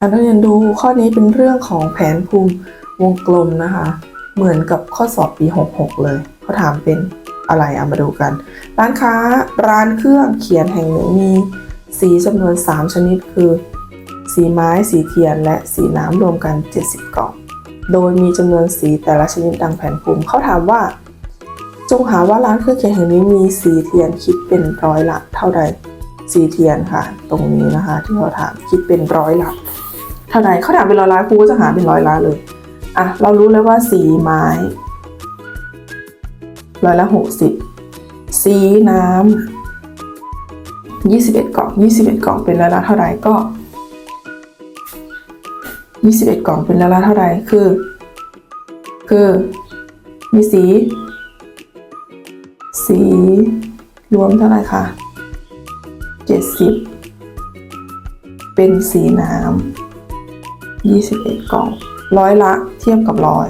การเรียนดูข้อนี้เป็นเรื่องของแผนภูมิวงกลมนะคะ เหมือนกับข้อสอบปี 66 เลยเขาถามเป็นอะไรเอามาดูกัน ร้านค้าร้านเครื่องเขียนแห่งหนึ่งมีสีจำนวน 3 ชนิดคือ สีไม้สีเทียน และสีน้ำรวมกัน 70 กล่อง โดยมีจำนวนสีแต่ละชนิดดังแผนภูมิเขาถามว่า จงหาว่าร้านเครื่องเขียนแห่งนี้มีสีเทียนคิดเป็นร้อยละเท่าใดสีเทียนค่ะ ตรงนี้นะคะที่เขาถามคิดเป็นร้อยละ เท่าใดเขาถามเป็นร้อยละครูก็จะหาเป็นร้อยละเลยอะเรารู้แล้วว่าสีไม้ร้อยละหกสิบสีน้ำยี่สิบเอ็ดกล่องยี่สิบเอ็ดกล่องเป็นร้อยละเท่าใดก็ยี่สิบเอ็ดกล่องเป็นร้อยละเท่าใดคือ คือมีสี สีรวมเท่าไหร่คะเจ็ดสิบเป็นสีน้ำ ยี่สิบเอ็ดกล่อง ร้อยละเทียบกับร้อย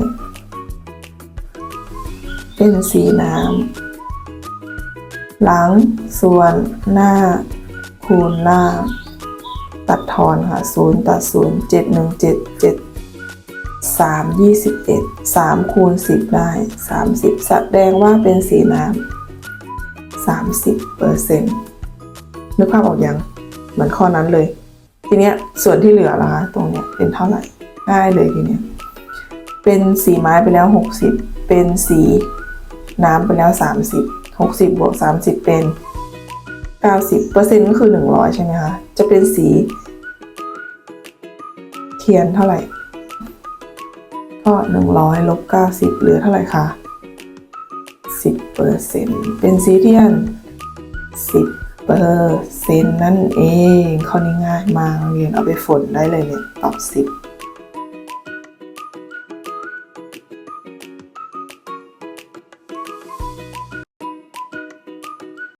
เป็นสีน้ำ หลัง ส่วน หน้า คูณล่าง ตัดทอนค่ะศูนย์ตัดศูนย์เจ็ดหนึ่งเจ็ดเจ็ดสามยี่สิบเอ็ดสามคูณสิบได้สามสิบแสดงว่าเป็นสีน้ำสามสิบเปอร์เซ็นต์นึกภาพออกยังเหมือนข้อนั้นเลย ทีเนี้ยส่วนที่เหลือล่ะคะตรงเนี้ยเป็นเท่าไหร่ง่ายเลยทีเนี้ยเป็นสีไม้ไปแล้วหกสิบเป็นสีน้ำไปแล้วสามสิบหกสิบบวกสามสิบเป็น 90เปอร์เซ็นต์ก็คือ 100 ใช่ไหมคะ จะเป็นสี เทียนเท่าไหร่ ก็ 100ลบ90เหลือเท่าไหร่คะ10เปอร์เซ็นต์เป็นสีเทียน 10 เปอร์เซ็นต์นั่นเอง ข้อนี้ง่ายมากเรียนเอาไปฝนได้เลยเนี่ยตอบสิบ